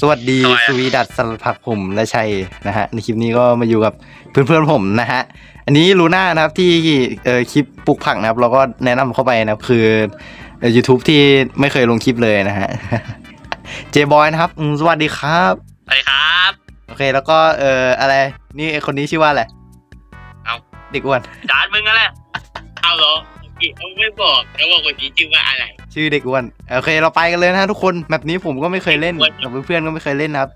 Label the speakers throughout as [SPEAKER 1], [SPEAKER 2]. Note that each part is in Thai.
[SPEAKER 1] สวัสดี
[SPEAKER 2] ทำไมอะ
[SPEAKER 1] สวีดัตสลัดผักผมและชัยนะฮะในคลิปนี้ก็มาอยู่กับเพื่อนๆผมนะฮะอันนี้ลูน่านะครับที่เออคลิปปลูกผักนะครับเราก็แนะนำเข้าไปนะครับคือเอ่อ YouTube ที่ไม่เคยลงคลิปเลยนะฮะเจบอยนะครับอืมสวัสดีครับ
[SPEAKER 2] สวัสดีครับ
[SPEAKER 1] โอเคแล้วก็เอออะไรนี่คนนี้ชื่อว่าอะไร
[SPEAKER 2] เอ้า
[SPEAKER 1] เด็กอ้วน
[SPEAKER 2] จานมึงนั่นแหละเอาเหรออีกเอาไม่บอกแล้วบอกวันนี้ชื่อว่าอะไร
[SPEAKER 1] ชื่อเด็กอ้วนโอเค เราไปกันเลยนะฮะทุกคนแบบนี้ผมก็ไม่เคยเล่น
[SPEAKER 2] เด็กอ้วน
[SPEAKER 1] กับเพื่อนๆก็ไม่เคยเล่นนะครับ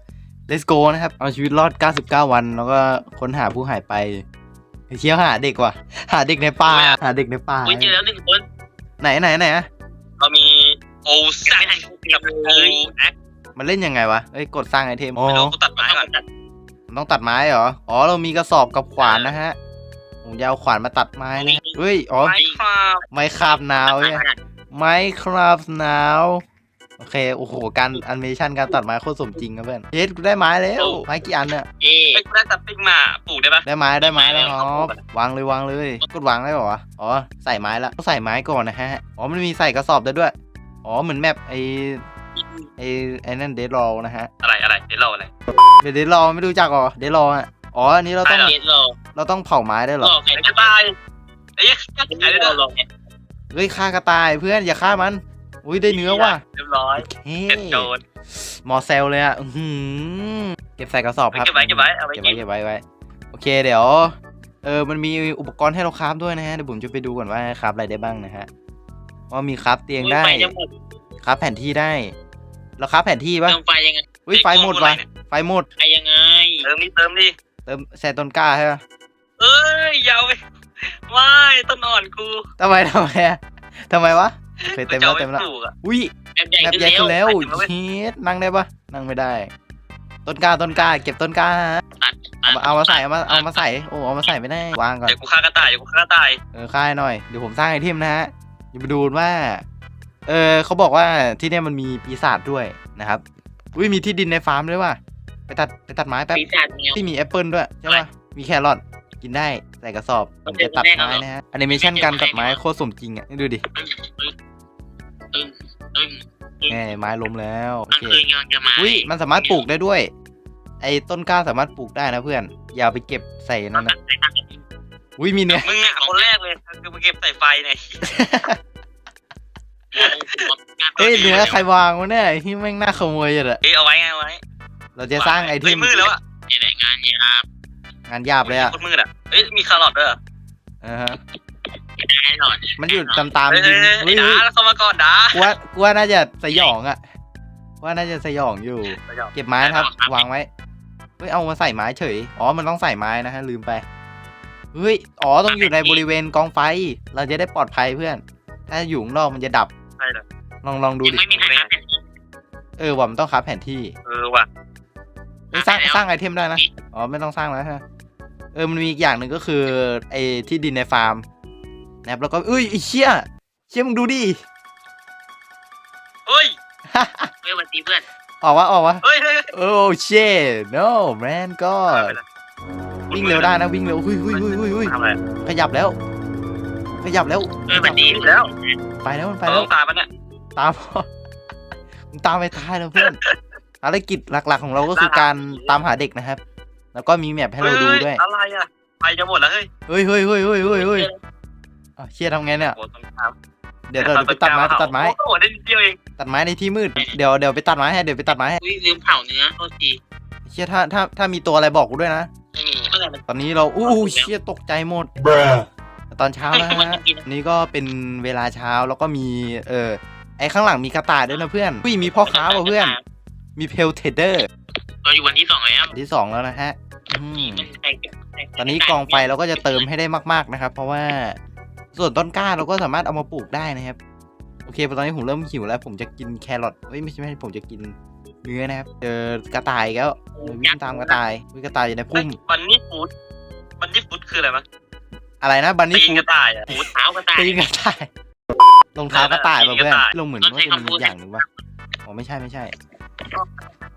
[SPEAKER 1] let's go นะครับ เอาชีวิตรอด 99 วัน แล้วก็ค้นหาผู้หายไปเที่ยวหาเด็กว่ะ หาเด็กในป่า หาเด็กในป่า
[SPEAKER 2] อุ้ยเจอแล้วหนึ่งคน
[SPEAKER 1] ไหนไหนไหนอะ
[SPEAKER 2] เรามีโอซักกับโอแอค
[SPEAKER 1] มันเล่นยังไงวะเอ้ยกดสร้างไอเทมอ๋อ
[SPEAKER 2] ไม่รู้กูตัดไม้ก่อน
[SPEAKER 1] มันต้องตัดไม้เหรอ อ๋อ เรามีกระสอบกับขวานนะฮะผมจะเอาขวานมาตัดไม้นะเฮ้ย อ๋อ
[SPEAKER 2] ไม้ครับ
[SPEAKER 1] ไม้คาบหนาวเนี่ย ไม้คราบหนาวโอเค โอ้โห การแอนิเมชันการตัดไม้โคตรสมจริงครับเพื่อนเฮ็ดกูได้ไม้แล้ว ไม้กี่อันเนี่ย
[SPEAKER 2] เอ๊ะได้ตัดปิ้งมาปลูกได้ปะ
[SPEAKER 1] ได้ไม้ได้ไม้แล้ว
[SPEAKER 2] ได้
[SPEAKER 1] อ๋
[SPEAKER 2] ไม้
[SPEAKER 1] อ
[SPEAKER 2] แล้ว
[SPEAKER 1] วางเลยวางเลย กดวางได้ป่าวะ อ๋อ ใส่ไม้ละต้องใส่ไม้ก่อนนะฮะ อ๋อ มันมีใส่กระสอบได้ด้วย อ๋อ เหมือนแมปไอไอไอนั่นเดดรอนะฮะ
[SPEAKER 2] อะไรอะไรเดี๋ยวเราอะไร
[SPEAKER 1] เดดรอไม่รู้จักเหรอ เดดรออะ อ๋อ อันนี้เราต้อง
[SPEAKER 2] เดี๋ยวเรา
[SPEAKER 1] เราต้องเผาไม้ได้วยเหรอ
[SPEAKER 2] ใครจะตายไอ้ยักษ์ใครจะตาย
[SPEAKER 1] เฮ้ยฆ่ากระต่ายเพื่อนอย่าฆ่ามัน อุ้ยได้เนื้อว่ะ
[SPEAKER 2] เรียบร้อย
[SPEAKER 1] เฮ้
[SPEAKER 2] เสร็จโจร
[SPEAKER 1] มอเซลเลยอะอื้อหือเก็บใส่กระสอบครับ
[SPEAKER 2] เก็บไว้เก็บไว้เอาไว้
[SPEAKER 1] เก็บ
[SPEAKER 2] กิ
[SPEAKER 1] ไว้
[SPEAKER 2] น
[SPEAKER 1] เก็บไว้ไว้โอเคเดี๋ยวเออมันมีอุปกรณ์ให้เราคราฟด้วยนะฮะเดี๋ยวผมจะไปดูก่อนว่าคราฟอะไรได้บ้างนะฮะว่ามีคราฟเตียงได้
[SPEAKER 2] ไฟจะหมด
[SPEAKER 1] คราฟแผนที่ได้เราคราฟแผนที่ปะ
[SPEAKER 2] เติมไฟยังไง
[SPEAKER 1] อุ้ยไฟหมดวะไฟหมด
[SPEAKER 2] ไฟยังไงเติมดิเติมดิ
[SPEAKER 1] เติมใส่ต้นกล้าใช่ปะ
[SPEAKER 2] เอ้ยยาวไป ไม่ต้นอ่อนกู
[SPEAKER 1] ทำไมทำไมอะทำไมวะโอเคเต็มแล้วเต็มแล้ว
[SPEAKER 2] ปลูกอะ
[SPEAKER 1] อุ้ย
[SPEAKER 2] แบบใหญ่
[SPEAKER 1] แบบ
[SPEAKER 2] ขึ้น
[SPEAKER 1] ใหญ่ขึ้นแล้ว
[SPEAKER 2] ไปถึงแล้วเว้ย
[SPEAKER 1] เฮ็ดนั่งได้ปะนั่งไม่ได้ ต้นกล้าต้นกล้าเก็บต้นกล้าฮะเอามาเอามาใส่เอามาเอามาใส่โอ้เอามาใส่ไม่ได้วางก่อน
[SPEAKER 2] เดี๋ยวกูฆ่ากระต่ายเดี๋ยวกูฆ่ากระต่าย
[SPEAKER 1] เออค่ายหน่อยเดี๋ยวผมสร้างไอเทมนะฮะอย่าไปดูว่า เออเขาบอกว่าที่เนี่ยมันมีปีศาจด้วยนะครับอุ้ยมีที่ดินในฟาร์มด้วยว่ะไปตัดไปตัดไม้แป๊บ
[SPEAKER 2] ปีศาจเงี้ย
[SPEAKER 1] ที่มีแอปเปิลด้วยใช่ป่ะมีแครอท กินได้ใส่กระสอบผมจะตัดไม้นะฮะแอนิเมชันการตัดไม้โคตรสมจริงอะนี่ดูดิ
[SPEAKER 2] ตึ้งตึ้ง
[SPEAKER 1] แง่ไม้ล้มแล้วโอ
[SPEAKER 2] มัน
[SPEAKER 1] เค
[SPEAKER 2] คือกำลังจะมา
[SPEAKER 1] อุ้ยมันสามารถปลูกได้ด้วย ไอ้ต้นกล้าสามารถปลูกได้นะเพื่อน อย่าไปเก็บใส่นั่นนะอุ้ยมีเนื้อ
[SPEAKER 2] มึงอะคนแรกเลยคือมาเก็บใส่ไฟเนี่ย
[SPEAKER 1] เฮ้ยเนื้อใครวางวะเนี่ยที่แม่งน่าขโมยอะ
[SPEAKER 2] เอ้ยเอาไว้ไงเอาไว้
[SPEAKER 1] เราจะสร้างไอเท
[SPEAKER 2] เฮ้ย
[SPEAKER 1] ม
[SPEAKER 2] มืดแล้วอะนี่แหละงานยาบ
[SPEAKER 1] งานหยาบเลยอะ
[SPEAKER 2] โคตรมืดอะเอ้ยมีคาร์ลอทด้วยเหรอ
[SPEAKER 1] อ่าฮะ
[SPEAKER 2] แน่นอน
[SPEAKER 1] มันอยู่ตามตามๆ
[SPEAKER 2] เฮ้ย
[SPEAKER 1] ดิ
[SPEAKER 2] เฮ้
[SPEAKER 1] น
[SPEAKER 2] ย
[SPEAKER 1] เฮ้ย
[SPEAKER 2] เฮ้ย
[SPEAKER 1] เฮ้ย
[SPEAKER 2] ด่าเข้ามาก่อนด่า
[SPEAKER 1] กูว่ากูว่าน่าจะสยองอะว่าน่าจะสยองอยู่เก็บไม้นะครับวางไว้เฮ้ยเอามาใส่ไม้เฉยอ๋อมันต้องใส่ไม้นะฮะลืมไปเฮ้ยอ๋อต้องอยู่ในบริเวณกองไฟเราจะได้ปลอดภัยเพื่อนถ้าอยู่ข้างนอกมันจะดับ
[SPEAKER 2] ใช่เหรอ
[SPEAKER 1] ลองลองดู
[SPEAKER 2] ยัง
[SPEAKER 1] ดิ
[SPEAKER 2] ไม่มีใครหาแผนที่
[SPEAKER 1] เออว่ามันต้องคับแผนที่
[SPEAKER 2] เออว่ะ
[SPEAKER 1] เฮ้ยสร้าง
[SPEAKER 2] หาแล้ว
[SPEAKER 1] สร้างไอเทมได้นะอ๋อไม่ต้องสร้างแล้วฮะเออมันมีอีกอย่างหนึ่งก็คือไอ้ที่ดินในฟาร์มนะครับแล้วก็เอ้ยไอ้เชี่ยเชี่ยมึงดูดิ
[SPEAKER 2] เฮ้ย เฮ้ยวันดีเพื่อน
[SPEAKER 1] ออกวะออกวะ
[SPEAKER 2] เฮ้ยเฮ้ย
[SPEAKER 1] โอ้เช่ no man ก็วิ่งเร็วได้นะวิ่งเร็วหุยหุยหุยหุยหุย
[SPEAKER 2] ทำอะไร
[SPEAKER 1] ขยับแล้ว ขยับแล้ว
[SPEAKER 2] เฮ้ยวันดีแล้ว
[SPEAKER 1] ไปแล้วมันไป
[SPEAKER 2] ไป
[SPEAKER 1] แล้
[SPEAKER 2] แล้ววตามมันเนี่ย
[SPEAKER 1] ตามมึงตามไปท้ายแล้วเพื่อนภารกิจหลักๆของเราก็คือการตามหาเด็กนะครับ แล้วก็มีแมปให้เราดูด้วย
[SPEAKER 2] อะไรอะไปจะหมดแล้วเฮ้ย
[SPEAKER 1] เฮ้ยเฮ้ยเฮ้ยเฮ้ยเฮ้ยเฮ้ยอ้าวเชี่ยทำไงเนี่ย
[SPEAKER 2] โอ้ต้องตาม
[SPEAKER 1] เดี๋ยวเดี๋ยวไปตัดไม้ไปตัดไม้
[SPEAKER 2] โอ้โหได้นิดเดียวเอง
[SPEAKER 1] ตัดไม้ในที่มืด เดี๋ยวเดี๋ยวไปตัดไม้ให้ เดี๋ยวไปตัดไม้ให้
[SPEAKER 2] อุ้ยลืมเผาเนื้อโทษที
[SPEAKER 1] เชี่ยถ้าถ้าถ้ามีตัวอะไรบอกกูด้วยนะ
[SPEAKER 2] ไม่มีเมื่อไหร่มัน
[SPEAKER 1] ตอนนี้เรา อู้หูเชี่ยตกใจหมดตอนเช้านะฮะอันนี้ก็เป็นเวลาเช้าแล้วก็มี เออ ไอข้างหลังมีกระต่ายด้วยนะเพื่อนอุ้ยมีพ่อค้าว่ะเพื่อน มีเพลเทเดอร์
[SPEAKER 2] เราอยู่วันที่สองแล้ว
[SPEAKER 1] ที่สองแล้วนะฮะอืมตอนนี้กองไฟเราก็จะเติมให้ได้มาก ๆนะครับ เพราะว่าส่วนต้นกล้าเราก็สามารถเอามาปลูกได้นะครับ โอเคตอนนี้ผมเริ่มหิวแล้ว ผมจะกินแครอทเอ้ยไม่ใช่ไม่ใช่ผมจะกินเนื้อนะครับ เจอกระต่ายอีกแล้ววิ่งตามกระต่ายวิ่งกระต่ายอยู่ในพุ่ม
[SPEAKER 2] วันนี้ฟูดวันนี้ฟูดคืออะไรมั้ง
[SPEAKER 1] อะไรนะบันนี่
[SPEAKER 2] ตีน
[SPEAKER 1] ฟู
[SPEAKER 2] ก
[SPEAKER 1] ด
[SPEAKER 2] ระต่ายอะฟูดเท้ากระต่าย
[SPEAKER 1] ตีนกระต่ายรองเท้ากระต่ายป่ะเพื่อน
[SPEAKER 2] ตีนกระต่าย
[SPEAKER 1] ลงเหมือน
[SPEAKER 2] ต้อง
[SPEAKER 1] ว่า
[SPEAKER 2] ใช้
[SPEAKER 1] จะมี
[SPEAKER 2] คำพูด
[SPEAKER 1] อย่างหนึ่งว่าอ๋อไม่ใช่ไม่ใช่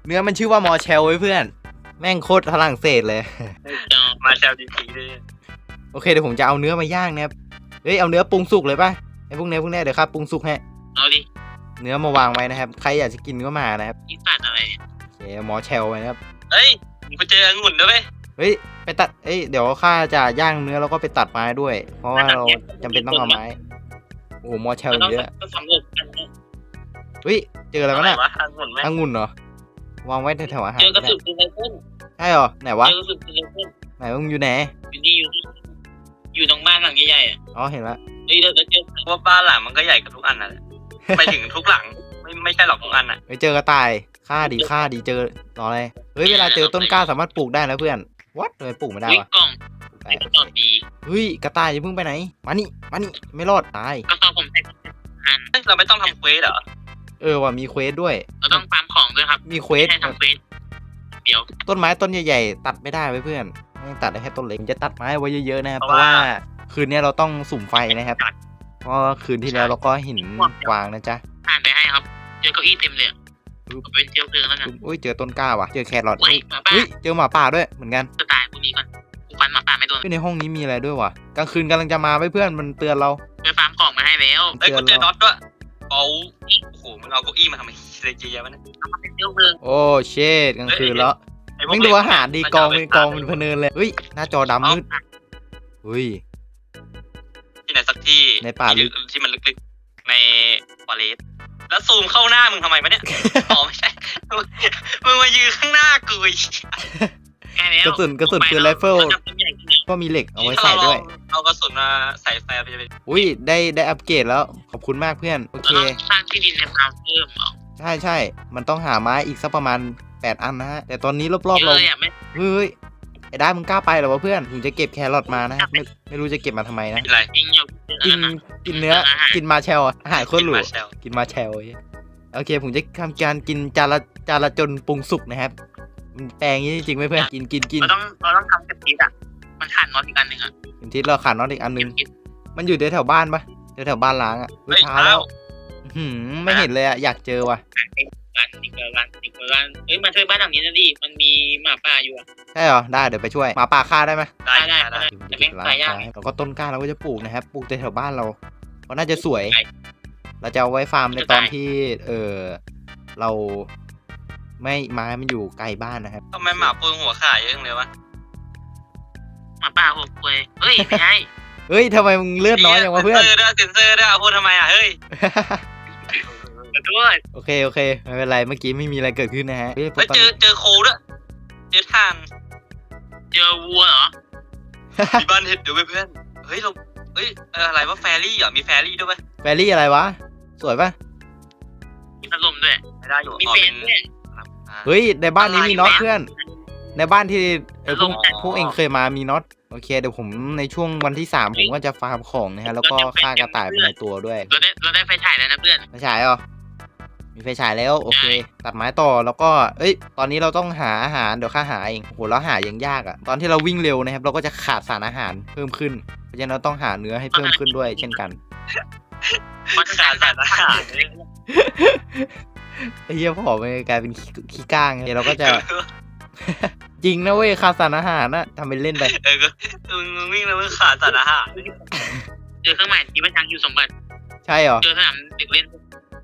[SPEAKER 1] เนื้อมันชื่อว่ามอเชลไว้ยเพื่อน แม่งโคตรฝรั่งเศสเลย
[SPEAKER 2] มาแชลดีทีเลย
[SPEAKER 1] โอเคเดี๋ยวผมจะเอาเนื้อมาย่างนะครับ เฮ้ยเอาเนื้อปรุงสุกเลยป่ะไอ้พวกเนี้ยพวกเนี้ยเดี๋ยวครับปรุงสุกให้
[SPEAKER 2] เอาดิ
[SPEAKER 1] เนื้อมาวางไว้นะครับ ใครอยากจะกินก็มานะครับ
[SPEAKER 2] นี่สัตว์อะไรเนี่ย
[SPEAKER 1] โอเคหมอแชลไปนะครับ
[SPEAKER 3] เฮ้ยกูเจอองุ่นด้วยเว้ย
[SPEAKER 1] เฮ้ยไปตัดเอ้ยเดี๋ยวข้าจะย่างเนื้อแล้วก็ไปตัดไม้ด้วย เพราะว่าเราจำเป็นต้องเอาไม้ โอ้โหหมอแชล
[SPEAKER 2] เราต้อง
[SPEAKER 1] เยอะ
[SPEAKER 2] ต้องสำรวจกันนะ
[SPEAKER 1] เฮ้ย เจออะไรวะเนี่ย
[SPEAKER 3] วะองุ่นไหม
[SPEAKER 1] องุ่นเหรอ วางไว้แถวๆอาหาร
[SPEAKER 2] เจอกระ
[SPEAKER 1] ก็
[SPEAKER 2] สุ
[SPEAKER 1] ได้
[SPEAKER 2] นปืนไรเฟิล
[SPEAKER 1] ใช่เหรอ ไหนวะ
[SPEAKER 2] เจอกระสุนปืนไรเฟิล
[SPEAKER 1] ไหนมึงอยู่ไหน
[SPEAKER 2] อยู่นี่อยู่นี่อยู่ตรงบ้านหลังใหญ่ๆอะ
[SPEAKER 1] อ๋อ เห็นละ
[SPEAKER 2] เฮ้ยเราจะเจอ
[SPEAKER 3] เพราะว่าบ้านหลังมันก็ใหญ่กับทุกอันน่ะไปถึงทุกหลังไม่ไม่ใช่หรอกทุกอันน่ะ
[SPEAKER 1] ไปเจอกระต่าย ฆ่าดีฆ่าดีเจอรออะไร เฮ้ย เวลาเจอต้นกล้าสามารถปลูกได้นะเพื่อน วัดเลยปลูกไม่ได้
[SPEAKER 2] วิ่ง
[SPEAKER 1] วะ
[SPEAKER 2] กล่อง
[SPEAKER 1] ปลูกได้
[SPEAKER 2] ใส่กระสอบดี
[SPEAKER 1] เฮ้ย กระต่ายอย่าเพิ่งไปไหน มานี่ มานี่ ไม่รอดตาย
[SPEAKER 2] กระสอบผมใส่อัน
[SPEAKER 3] เฮ้ยเราไม่ต้องทำเควสเหรอ
[SPEAKER 1] เออว่ะมีเควสด้วย
[SPEAKER 2] เราต้องฟาร์มของด้วยครับ
[SPEAKER 1] มีเควส
[SPEAKER 2] ไม่ใช่ทำเควสเดี๋ยว
[SPEAKER 1] ต้นไม้ต้นใหญ่ๆ ตัดไม่ได้ไว้เพื่อนแม่งตัดได้แค่ต้นเล็กผมจะตัดไม้ไว้เยอะๆนะครับเพราะว่าคืนนี้เราต้องสุ่มไฟนะครับเพราะว่าคืนที่แล้วเราก็เห็นกวางนะจ๊ะ
[SPEAKER 2] อ่านไปให้ครับเจอเก้าอี้เต็มเลยอะเอาเป็นเจียวเพลิงแล้วกัน
[SPEAKER 1] อุ้ยเจอต้นกล้าว่ะเจอแครอท
[SPEAKER 2] ไหวหมาป้า
[SPEAKER 1] อุ้ยเจอหมาป่าด้วยเหมือนกัน
[SPEAKER 2] จะตายพวกนี้ก่อนกูฟันหมาป่าไม่โดน
[SPEAKER 1] เฮ้ยในห้องนี้มีอะไรด้วยวะกลางคืนกำลังจะมาไว้เพื่อนมันเตือนเรา
[SPEAKER 2] ไปฟาร์มของมาให้แล้ว
[SPEAKER 3] เฮ้ยกูเจอน็อตด้วย เอาโอ้โหมึงเอาเก้าอี้มาทำไมเลยเจียวะเนี่ย
[SPEAKER 2] เอามาเป็นเจียวเพลิง
[SPEAKER 1] โอ้เชดกลางคืนแล้ว
[SPEAKER 3] ไอ้พวก
[SPEAKER 1] ไม่งดูอาหารดีกองเป็นกองเป็นพะเนินเลยเฮ้ยหน้าจอดำมืดเฮ้ย
[SPEAKER 3] ที่ไหนสักที่
[SPEAKER 1] ในป่าลึก
[SPEAKER 3] ที่มันลึกๆในฟอเรสต์แล้วซูมเข้าหน้ามึงทำไมวะเนี่ย อ๋อไม่ใช่ มึงมายืนข้างหน้ากูอีก
[SPEAKER 2] แค่แล้ว
[SPEAKER 1] กระสุนกระสุนปืนไรเฟิล
[SPEAKER 2] ราจะเป็นใหญ่ขึ้นเยอะ
[SPEAKER 1] ก็มีเหล็กเอาไว้ใส่ด้วย
[SPEAKER 3] เอากระสุนมาใส่แฟร์ไปเลย
[SPEAKER 1] อุ้ยได้ได้อัปเกรดแล้ว ขอบคุณมากเพื่อน โอเค
[SPEAKER 2] เราต้องสร้างที่ดินในฟาร์มเพิ่มเหรอ
[SPEAKER 1] ใช่ใช่ มันต้องหาไม้อีกสักประมาณ 8 อันนะฮะ แต่ตอนนี้รอบๆ
[SPEAKER 2] เย
[SPEAKER 1] เรา
[SPEAKER 2] อะเลยอะไม่
[SPEAKER 1] เฮ้ย ไอ้ด้ามึงกล้าไปเหรอวะเพื่อน ผมจะเก็บแครอทมานะครับไม่ไม่รู้จะเก็บมาทำไมนะ
[SPEAKER 3] กินอะไร
[SPEAKER 2] จริงอยู่เย
[SPEAKER 1] กิน
[SPEAKER 2] อะนะ
[SPEAKER 1] กินเนื้อ กินมาแชลอะอาหารโคตรหรู
[SPEAKER 3] กินมาแชล
[SPEAKER 1] กินมาแชลไอ้เหี้ยโอเค ผมจะทำการกินจานละจานละจนปรุงสุกนะครับมัน แปลงอย่างนี้จริงไหมเพื่อนกินกินกิน
[SPEAKER 2] เราต้องเราต้องทำกับทิศอะมันขาดน็อตอีกอันหนึ่งอะ
[SPEAKER 1] กินทีเราขาดน็อตอีกอันนึงมันอยู่แถวๆบ้านปะแถวๆบ้านล้างอะเฮ้
[SPEAKER 3] เฮ้
[SPEAKER 1] ย
[SPEAKER 3] ย
[SPEAKER 1] ช้า
[SPEAKER 3] เท้า
[SPEAKER 1] แล้วอื้อหือไม่เห็นเลยอะอยากเจอว่ะ
[SPEAKER 2] ร้านติดกับร้านติดกับร้านเฮ้ยมาช่วยบ้านหลังนี้นะดิมันมีหมาป่าอยู่อะ
[SPEAKER 1] ใช่เหรอได้เดี๋ยวไปช่วยหมาป่าฆ่าได้ไหม
[SPEAKER 3] ได้
[SPEAKER 2] ได้
[SPEAKER 3] ได้
[SPEAKER 2] ได้
[SPEAKER 3] ได้
[SPEAKER 2] แต่ไม่ตายยาก
[SPEAKER 1] แล้วก็ต้นกล้าเราก็จะปลูกนะครับปลูกแถวๆบ้านเราเพราะน่าจะสวย
[SPEAKER 2] ใช่
[SPEAKER 1] เราจะเอาไว้ฟาร์มใน
[SPEAKER 2] จะ
[SPEAKER 1] ตอน
[SPEAKER 2] ได้
[SPEAKER 1] ที่เออเรา ไม่ไม้มันอยู่ไกลบ้านนะครับ
[SPEAKER 3] ทำไมหมาปูหัวขาเยอะจังเลยวะ
[SPEAKER 2] หมาป่าหกเว้ยเฮ้ยไม่ใช่
[SPEAKER 1] เฮ้ยทำไมมึงเลือดน้อยอย่างวะเพื่อน
[SPEAKER 3] เซนเซอร์ด้วยเซนเซอร์ด้วยเอาพูดทำไมอะเฮ้ย
[SPEAKER 2] ขอโทษ
[SPEAKER 1] โอเคโอเคไม่เป็นไรเมื่อกี้ไม่มีอะไรเกิดขึ้นนะฮะเฮ้ย
[SPEAKER 3] เฮ้ย
[SPEAKER 1] ตอน
[SPEAKER 3] เจอ
[SPEAKER 1] นี้
[SPEAKER 3] เจอโคด้วยเจอท่าน
[SPEAKER 2] เจอวัวเหรอ
[SPEAKER 3] มีบ้านเห็ดด้วยเว้ยเพื่อนเฮ้ยเราเฮ้ยเอออะไรว่าแฟรี่เหรอมีแฟรี่ด้วยเว้ย
[SPEAKER 1] แฟรี่อะไรวะสวยปะ
[SPEAKER 2] มีพัดลมด้วย
[SPEAKER 3] ไม่ได้อยู่
[SPEAKER 2] มี
[SPEAKER 3] อ๋อ
[SPEAKER 2] เฟ
[SPEAKER 3] เป็น
[SPEAKER 2] นด้วย
[SPEAKER 3] อ่า
[SPEAKER 1] เฮ้ยในบ้านนี้มีน็อต
[SPEAKER 2] อะไรวะ
[SPEAKER 1] เพื่อน ในบ้านที่เออพวก
[SPEAKER 3] อ๋อ
[SPEAKER 1] พวกเองเคยมามีน็อตโอเคเดี๋ยวผมในช่วงวันที่สามผมก็จะฟาร์มของนะฮะแล้วก็ฆ่ากระต่ายไปในตัวด้วย
[SPEAKER 2] เราได้เราได้ไฟฉายแล้วนะเพื่อน
[SPEAKER 1] ไฟฉายเหรอมีไฟฉายแล้วโอเคตัดไม้ต่อแล้วก็เอ้ย ตอนนี้เราต้องหาอาหารเดี๋ยวข้าหาเองโอ้โหแล้วหายังยากอะ่ะตอนที่เราวิ่งเร็วนะครับ เราก็จะขาดสารอาหารเพิ่มขึ้นเพราะฉะนั้นเราต้องหาเนื้อให้เพิ่มขึ้นด้วย เช่นกัน
[SPEAKER 3] ขาดสารอาหาร
[SPEAKER 1] ไอ้เหี้ยผอมไปกลายเป็นขี้ขี้ก้างไงเราก็จะ จริงนะเว้ยขาดสารอาหารนะทำเป็นเล่นไป
[SPEAKER 3] เออก็มึงวิ่งแล้วมึงขาดสารอาหาร
[SPEAKER 2] เจอเครื่องหมายที่ประชังอยู่สมบัติ
[SPEAKER 1] ใช่เหรอ
[SPEAKER 2] เจอสนามเด็กเล่น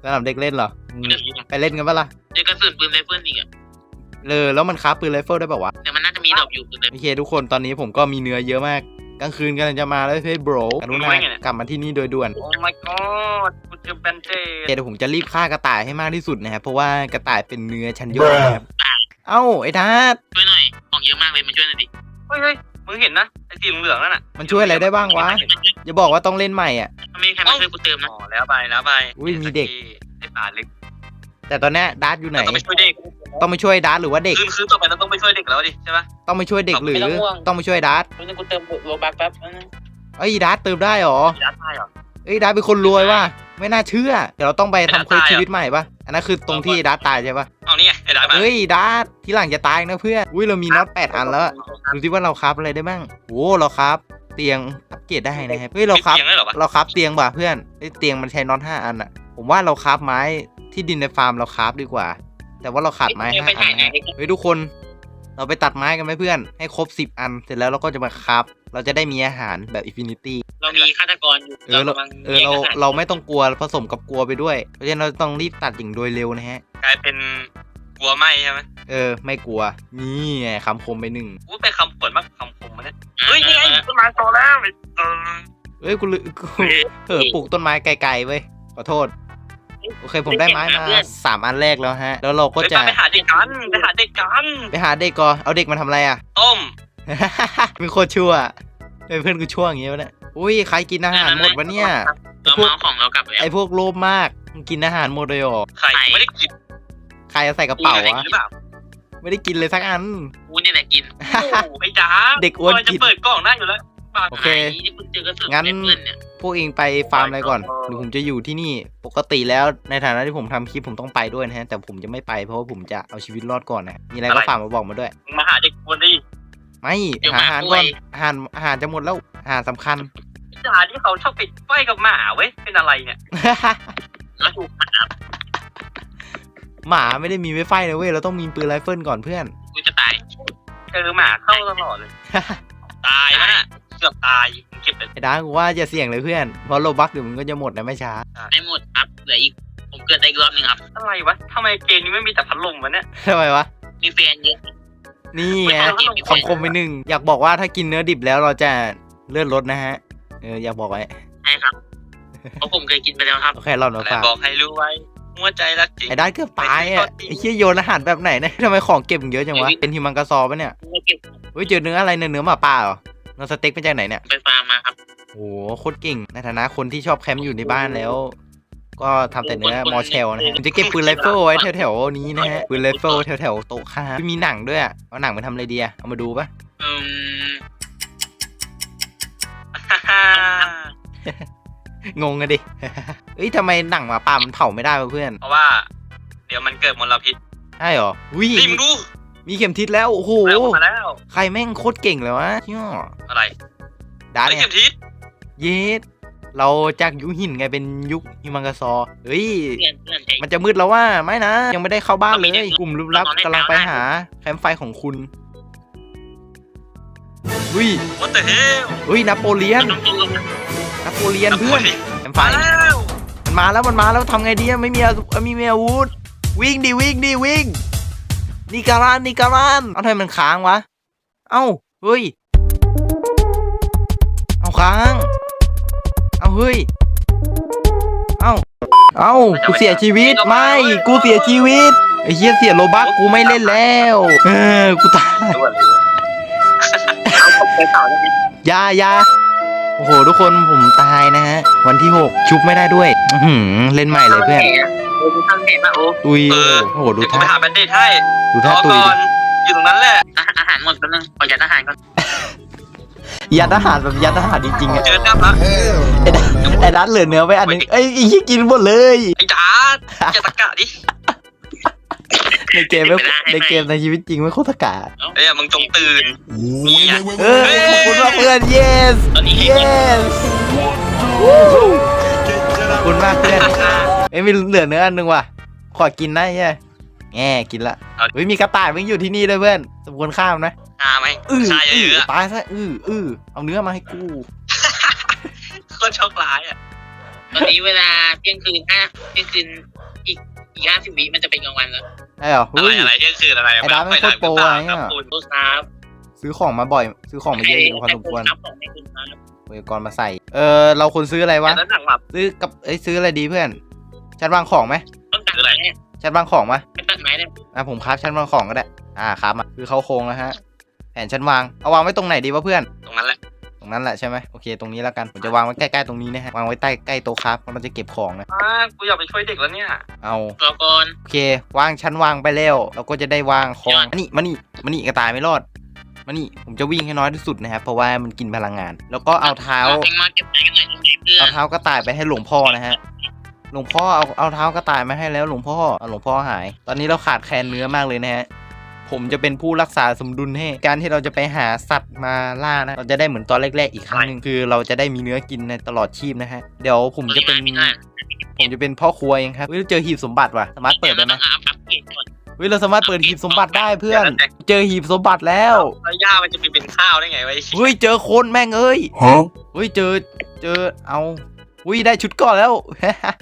[SPEAKER 1] สนามเด็กเล่นเหรออืม
[SPEAKER 2] เจอ
[SPEAKER 1] ไปเล่นกันปะล่ะ
[SPEAKER 2] เจอกระสุนปืนไรเฟิลอีกอะ
[SPEAKER 1] เลอแล้วมันค้าปืนไรเฟิลได้ป่าวะ
[SPEAKER 2] แต่มันน่าจะมีดอกอยู่ปืนไร
[SPEAKER 1] โอเคทุกคนตอนนี้ผมก็มีเนื้อเยอะมากกลางคืนกำลังจะมาแล้วเฮ้ย bro กรุณากลับมาที่นี่โดยด่วน
[SPEAKER 3] โอ้ my god กูเจอแบนเท
[SPEAKER 1] โอเคเดี๋ยวผมจะรีบฆ่ากระต่ายให้มากที่สุดนะครับ เพราะว่ากระต่ายเป็นเนื้อชั้นยอดนะครับ เอ้าไอ้ทัศน์
[SPEAKER 2] ช่วยหน่อย ของเยอะมากเลยมาช่วยหน่อยดิ
[SPEAKER 3] เฮ้ยเฮ้ยมึงเห็นนะไอ้สีเหลืองๆนั่นน่ะ
[SPEAKER 1] มันช่วยอะไรได้บ้างวะ อย่าบอกว่าต้องเล่นใหม่อะ
[SPEAKER 2] มันไม่มีใครมาช่วยกูเติมนะ
[SPEAKER 3] อ๋อแล้วไปแล้วไป
[SPEAKER 1] อุ้ยมีเด็ก
[SPEAKER 3] ไอ้ป่าลึก
[SPEAKER 1] แต่ตอนเนี้ยดัตอยู่ไหน
[SPEAKER 3] เราต้องไปช่วยเด็ก
[SPEAKER 1] ต้องไปช่วยดัตหรือว่าเด็ก
[SPEAKER 3] คืนคืนต่อไปเราต้องไปช่วยเด็กแล้วดิใช่ปะ
[SPEAKER 1] ต้องไปช่วยเด็กหรือ ต้องไปช่วยดัต
[SPEAKER 2] รู้สึกกูเติมโลบักแป๊บนึง
[SPEAKER 1] เอ้ยดัตเติมได้เหรอ
[SPEAKER 3] มีร้านทายเหรอ
[SPEAKER 1] เอ้ยดัตเป็นคนรวยว่ะ ไม่น่าเชื่อ เดี๋ยวเราต้องไปทำเควส
[SPEAKER 3] ดัตตายเหรอ
[SPEAKER 1] ชีวิตใหม่ปะอันนั้นคือตรงที่ดัตตายใช่ปะ
[SPEAKER 3] เอานี่ไงไอ้ร้านมา
[SPEAKER 1] เฮ้ยดัตที่หลังจะตายนะเพื่อนอุ้ยเรามีน็อตแปดอันแล้วดูสิว่าเราครับอะไรได้บ้างโอ้เราครับ เตียงอัปเกรดได้นะครับเฮ้ยเราครับ
[SPEAKER 3] มีสียงด้วยเหรอวะ
[SPEAKER 1] เราครับเตียงว่ะเพื่อนไอ้ยเตียงมันใช้น็อตห้าอันอะผมว่าเราครับไม้ที่ดินในฟาร์มเราครับดีกว่า แต่ว่าเราขาดไม้ห้า
[SPEAKER 2] ไป
[SPEAKER 1] อั
[SPEAKER 2] ถ่าย
[SPEAKER 1] น
[SPEAKER 2] ไหน
[SPEAKER 1] นะเฮ้ยทุกคน เราไปตัดไม้กันไหมเพื่อน ให้ครบสิบอัน เสร็จแล้วเราก็จะมาครับ เราจะได้มีอาหารแบบอินฟินิตี้
[SPEAKER 2] เรามีฆาตกรอยู่
[SPEAKER 1] เออเรา
[SPEAKER 2] กำลัง
[SPEAKER 1] เออเรา
[SPEAKER 2] แยกกษ
[SPEAKER 1] เราไม่ต้องกลัวผสมกับกลัวไปด้วย เพราะฉะนั้นเราต้องรีบตัดอย่างโดยเร็วนะฮะ
[SPEAKER 3] กลายเป็นกลัวไหมใช่ไหม
[SPEAKER 1] เออ ไม่กลัว นี่ไงคำคมไปหนึ่ง
[SPEAKER 3] กูไปคำปวดมากคำคมมันเนี่ยเฮ้ยนี่ไงต้นไม้โตแล้วเออ
[SPEAKER 1] เอ้ยกูลืกูเออปลูกต้นไม้ไกลๆเว้ยขอโทษ โอเคผมได้ไม้มาสามอันแรกแล้วฮะ แล้วเราก็
[SPEAKER 3] ไป
[SPEAKER 1] จะ
[SPEAKER 3] ไปหาเด็กกันไปหาเด็กกัน
[SPEAKER 1] ไปหาเด็กก่อนเอาเด็กมาทำอะไรอะ
[SPEAKER 3] ต้ม
[SPEAKER 1] มีโคตรชั่วเฮ้ยเพื่อนกูชั่วอย่างเงี้ยวะเนี่ยอุ้ยใครกินอาหารหมดวะเนี่ย
[SPEAKER 2] เรามาเอาของเรากลับแล้ว
[SPEAKER 1] ไอพวกโลภมากมึงกินอาหารหมดเลยเหรอ
[SPEAKER 3] ไข่ไม่ได้กิน
[SPEAKER 1] ใครเอาใส่กระเป๋า
[SPEAKER 3] ห
[SPEAKER 1] วะ
[SPEAKER 3] รือเปล่า
[SPEAKER 1] ไม่ได้กินเลยสักอัน
[SPEAKER 2] กูนี่แหละกิน
[SPEAKER 3] โอ้โหไอ้จ๋า
[SPEAKER 1] เด็กอ้วน
[SPEAKER 3] จะ
[SPEAKER 1] กิน
[SPEAKER 3] เปิดกล่องได้อยู่แล้ว ปาก
[SPEAKER 1] โอเค
[SPEAKER 2] ไอ้ที่คุณเจอกระสุน
[SPEAKER 1] งั้น
[SPEAKER 2] เพื่อนเนี่ย
[SPEAKER 1] พวกเองไปฟาร์มอะไรก่อนหรือผมจะอยู่ที่นี่ปกติแล้วในฐานะที่ผมทำคลิปผมต้องไปด้วยนะฮะแต่ผมจะไม่ไปเพราะว่าผมจะเอาชีวิตรอดก่อนนะมีอะไรก็ฝากมาบอกมาด้วย
[SPEAKER 3] มึงมาหาเด็กกวนดิ
[SPEAKER 1] ไม่หาอาหารก่อนอาหารอาหารจะหมดแล้วอาหารสำคัญ
[SPEAKER 3] จ๋าที่เขาชอบปิดไฟกับหมาเว้ย เป็นอะไรเนี่ย
[SPEAKER 2] แล้วถูกหา
[SPEAKER 1] หมาไม่ได้มีไว้ไฟนะเว้ยเราต้องมีปืนไรเฟิลก่อนเพื่อน
[SPEAKER 2] กูจะตาย
[SPEAKER 3] เจอหมาเข้าตลอดเลย ตายนะ เกือบตายมึงเก็บไป
[SPEAKER 1] ไอ้ด้ากูว่าจะเสี่ยงเลยเพื่อน เพราะโลบักเดี๋ยวมันก็จะหมดนะไม่ช้า
[SPEAKER 2] ไม่หมดครับเหลืออีก ผมเกิดได้อีกรอบหนึงครับ
[SPEAKER 3] อะไรวะทำไมเกมนี้ไม่มีแต่พัดลมวะเนี่ย
[SPEAKER 1] ทำไมวะ
[SPEAKER 2] มีแฟนเยอะ
[SPEAKER 1] นี่ไง
[SPEAKER 2] ไม่ต้องมี
[SPEAKER 1] คำคมไปหนึ่ง อยากบอกว่าถ้ากินเนื้อดิบแล้วเราจะเลื่อนลดนะฮะ เอออยากบอกไว้
[SPEAKER 2] ใช่ครับ เพราะผมเคยกินไปแล้วครับ
[SPEAKER 1] โอเคเราหน่อย
[SPEAKER 3] อะไร
[SPEAKER 1] ฝาก
[SPEAKER 3] บอกให้รู้ไว้หัวใจรักจริง
[SPEAKER 1] ไอ้ด้าเกือบตายอะไอ้เชี่ยโยนอาหารแบบไหนเนี่ยทำไมของเก็บเยอะจังวะ เป็นฮิวมังกาซอปะเนี่ย
[SPEAKER 2] ไม่เก็บ
[SPEAKER 1] เฮ้ยเจอเนื้ออะไรเนี่ยเนื้อหมาป่าเหรอ เนื้อสเต็กเป็นจากไหนเนี่ย
[SPEAKER 2] ไปฟาร์มมาครับ
[SPEAKER 1] โอ้โหโคตรเก่ง ในฐานะคนที่ชอบแคมป์อยู่ในบ้านแล้ว ก็ทำแต่เนื้อมอเชลนะฮะผมจะเก็บปืนไรเฟิลไว้แถวๆนี้นะฮะ ปืนไรเฟิลแถวๆโต๊ะข้างมีหนังด้วยอะเอาหนังไปทำอะไรดีอะเอามาดูปะ
[SPEAKER 2] อืม
[SPEAKER 3] ฮ่าง
[SPEAKER 1] งกันดิ เอ้ยทำไมหนังหมาป่ามันเผาไม่ได้วะเพื่อน
[SPEAKER 3] เพราะว่า เดี๋ยวมันเกิดมลพิษ
[SPEAKER 1] ใช่เหรอวิ
[SPEAKER 3] นี่มึงดู
[SPEAKER 1] มีเข็มทิศแล้ว โอ้โห
[SPEAKER 3] แล้วมาแล้ว
[SPEAKER 1] ใครแม่งโคตรเก่งเลยวะเชี่ย
[SPEAKER 3] อะไร
[SPEAKER 1] ได้
[SPEAKER 3] ไอ้
[SPEAKER 1] ไง
[SPEAKER 3] เข็มทิศ
[SPEAKER 1] เยสเราจากยุคหินไงเป็นยุคฮิวมังกาซอเฮ้ย
[SPEAKER 2] เพื่อนเพื่อนใจ
[SPEAKER 1] มันจะมืดแล้วว่าไม่นะ ยังไม่ได้เข้าบ้านเลยกลุ่มลึกลับกำลังไปหาแคมป์ไฟของคุณวิ
[SPEAKER 3] วัตเตอร์เฮล
[SPEAKER 1] เฮ้ยนโปเลียน
[SPEAKER 2] ต้องตัวมัน
[SPEAKER 1] นโปเลียนเพื่อนแคมป์ไฟ
[SPEAKER 3] มาแล้ว
[SPEAKER 1] มันมาแล้วมันมาแล้วทำไงดีอะไม่มีอาวุธไม่มีอาวุธวิ่งดิวิ่งดิวิ่ง นิการานนิการานเอาทำไมมันค้างวะ เอ้า เฮ้ย เอาค้าง เอาเฮ้ย เอ้า เอ้า กูเสียชีวิต ไม่ กูเสียชีวิต ไอ้เหี้ยเสียโลบักกูไม่เล่นแล้ว เออ กูตาย
[SPEAKER 3] เลย
[SPEAKER 2] เอาผมไปต่อได้ไหม
[SPEAKER 1] อยาอยา โอ้โหทุกคนผมตายนะฮะ วันที่6ชุบไม่ได้ด้วย อื้อหือเล่นใหม่เลยเพื่อน
[SPEAKER 2] โอ้ดูข้างเพจมาโอ้
[SPEAKER 1] ตุย
[SPEAKER 3] เออ
[SPEAKER 1] โอ้โหดู
[SPEAKER 3] เดี๋ยวกู
[SPEAKER 1] ท่า
[SPEAKER 3] ไปหาแบนเดทให้
[SPEAKER 1] ดู
[SPEAKER 3] ร
[SPEAKER 1] ท่า
[SPEAKER 3] อ
[SPEAKER 1] ตุย
[SPEAKER 3] ก่อ
[SPEAKER 1] ดิ
[SPEAKER 3] นอยู่ตรงนั้นแหละ
[SPEAKER 2] อาหารหมดแป๊บนึงขอยัดอาหารก่อน
[SPEAKER 1] ยัดอาหารแบบยัดอาหารจริงๆอะ
[SPEAKER 3] เจอน้ำละ
[SPEAKER 1] ไอ้ดันไอ้ดันเหลือเนื้อไว้อันหนึงเอ้ยไอ้เหี้ยกินหมดเลย
[SPEAKER 3] ไอ้จ๋าอย่าตะกะดิ
[SPEAKER 1] ในเกมไม่ในเกมในชีวิตจริงไม่โคตรกาด
[SPEAKER 3] เอ้ยมึงจงตื่น
[SPEAKER 1] เออขอบคุณมากเพื่อน yes
[SPEAKER 2] ตอนนี้ให้
[SPEAKER 1] yes ขอบคุณมากเพื่อนเอ้ยมีเหลือเนื้ออันหนึงว่ะ ขอกินได้ใช่ไหมแง่กินละเฮ้ยมีกระต่ายมันอยู่ที่นี่ด้วยเพื่อนสมควรข้ามไหม
[SPEAKER 3] ตาไหม
[SPEAKER 1] อื้อ
[SPEAKER 3] ชายเย
[SPEAKER 1] อื้อ
[SPEAKER 3] อะ
[SPEAKER 1] ตายซะอื้ออื้อเอาเนื้อมาให้กู
[SPEAKER 3] ๆโคตรโชคร้ายอะ
[SPEAKER 2] ตอนนี้เวลาเที่ยงคืนห้าเที่ยงคืนอีก อีกห้าสิบวิมันจะเป็นกลางวันแล้ว
[SPEAKER 1] ไอ้เหรอ
[SPEAKER 3] อะไร
[SPEAKER 1] เฮ้ย
[SPEAKER 3] อะไรเที่ยงคืนอะไร
[SPEAKER 1] ไอ้ดาบมันโคตรโปรอะเนี่ย
[SPEAKER 3] คุณ
[SPEAKER 2] โทษครับ
[SPEAKER 1] ซื้อของมาบ่อย ซื้อของมาเยอะอยู่พอสมควร
[SPEAKER 2] ให้ผมให้คุณครับ
[SPEAKER 1] อุปกรณ์มาใส่ เออเราควรซื้ออะไรวะ
[SPEAKER 3] แล้วหนังแบบ
[SPEAKER 1] ซื้อกับเอ้ยซื้ออะไรดีเพื่อนชั้นวางของไหม
[SPEAKER 2] ต้องตัดไม้เนี่ย
[SPEAKER 1] ชั้นวางของมา
[SPEAKER 2] ไม่ตัดไม้เนี่ย
[SPEAKER 1] อะผมครับชั้นวางของก็ได้ อ่าครับอะคือเขาโครงแล้วฮะ แผนชั้นวาง เอาวางไว้ตรงไหนดีวะเพื่อน
[SPEAKER 3] ตรงนั้นแหละ
[SPEAKER 1] ตรง นั้นแหละใช่ไหมโอเคตรงนี้แล้วกันผมจะวางไว้ใกล้ๆตรงนี้นะฮะวางไว้ใต้ใกล้โต๊ะครับเพราะเราจะเก็บของนะ
[SPEAKER 3] อ่ากูอยากไปช่วยเด็กแล้วเนี่ย
[SPEAKER 1] เอา
[SPEAKER 2] รอก่อน
[SPEAKER 1] โอเควางชั้นวางไปแล้วเราก็จะได้วางของ
[SPEAKER 2] ยอด
[SPEAKER 1] มานี่มานี่มานี่กระต่ายไม่รอดมานี่ผมจะวิ่งให้น้อยที่สุดนะครับเพราะว่ามันกินพลังงาน แล้วก็เอาเท้า
[SPEAKER 2] เองมาเก็บไม้กันหน่อยตรงนี้เพื่อ
[SPEAKER 1] เอา
[SPEAKER 2] น
[SPEAKER 1] เท้ากระต่ายไปให้หลวงพ่อนะฮะหลวงพ่อเอาเอาเท้ากระต่ายมาให้แล้วหลวงพ่อเอาหลวงพ่อหาย ตอนนี้เราขาดแคลนเนื้อมากเลยนะฮะ ผมจะเป็นผู้รักษาสมดุลให้ การที่เราจะไปหาสัตว์มาล่านะ เราจะได้เหมือนตอนแรก ๆ อีกครั้งหนึ่งคือเราจะได้มีเนื้อกินในตลอดชีพนะฮะ เดี๋ยวผมจะเป็น
[SPEAKER 2] ไม่ได้
[SPEAKER 1] ผมจะเป็นพ่อครัวเองครับเฮ้ยเจอหีบสมบัติว่ะสามารถเปิดได้ไหม
[SPEAKER 2] ต้องอัพอัพเกรดก่อน
[SPEAKER 1] เฮ้ยเราสามารถเปิดหีบสมบัติได้เพื่อน เจอหีบสมบัติแล้ว
[SPEAKER 3] แล้วย่ามันจะไปเป็นข้าวได้ไงวะไอ้
[SPEAKER 1] เฮ้ยเจอคนแม่งเอ้ยเฮ้ยเจอเจอเอาอุ้ยได้ชุดก่อนแล้ว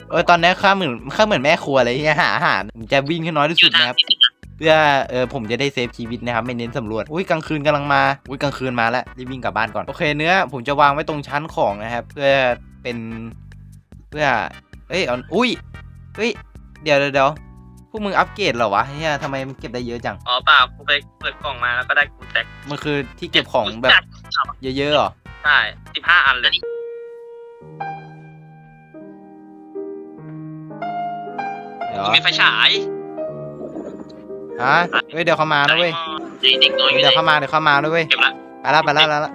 [SPEAKER 1] เออตอนนี้ข้าเหมือนข้าเหมือนแม่ครัวเลยที่หาอาหารผมจะวิ่งให้น้อยที่
[SPEAKER 2] อ
[SPEAKER 1] สุ
[SPEAKER 2] ยู่
[SPEAKER 1] ด
[SPEAKER 2] ทาง
[SPEAKER 1] นะครับ
[SPEAKER 2] ที่
[SPEAKER 1] เพื่อเออผมจะได้เซฟชีวิตนะครับไม่เน้นสำรวจอุ้ยกลางคืนกำลังมาอุ้ยกลางคืนมาแล้วรีบวิ่งกลับบ้านก่อนโอเคเนื้อผมจะวางไว้ตรงชั้นของนะครับ เพื่อเป็นเพื่อเอ้ยเอาอุ้ยเฮ้ยเดี๋ยวเดี๋ยวเดี๋ยวพวกมึงอัปเกรดเหรอวะเฮียทำไมมันเก็บได้เยอะจัง
[SPEAKER 3] อ๋อเปล่ากูไปเปิดกล่องมาแล้วก็ได้กูแตก
[SPEAKER 1] มันคือที่เก็บของแบบเยอะๆเหรอ
[SPEAKER 3] ใช่สิบห้าอันเลย
[SPEAKER 1] เดี๋ยว
[SPEAKER 3] กูมีไฟฉาย
[SPEAKER 1] ฮะเฮ้ยเดี๋ยวเขามานะเว้ย
[SPEAKER 2] ไอเด็กน้อยอยู่
[SPEAKER 1] เดี๋ยว
[SPEAKER 2] ไหน
[SPEAKER 1] เข้ามาเดี๋ยวเข้ามาด้วยเว้ย
[SPEAKER 3] เก็บละ
[SPEAKER 1] ไปละไปละไปละ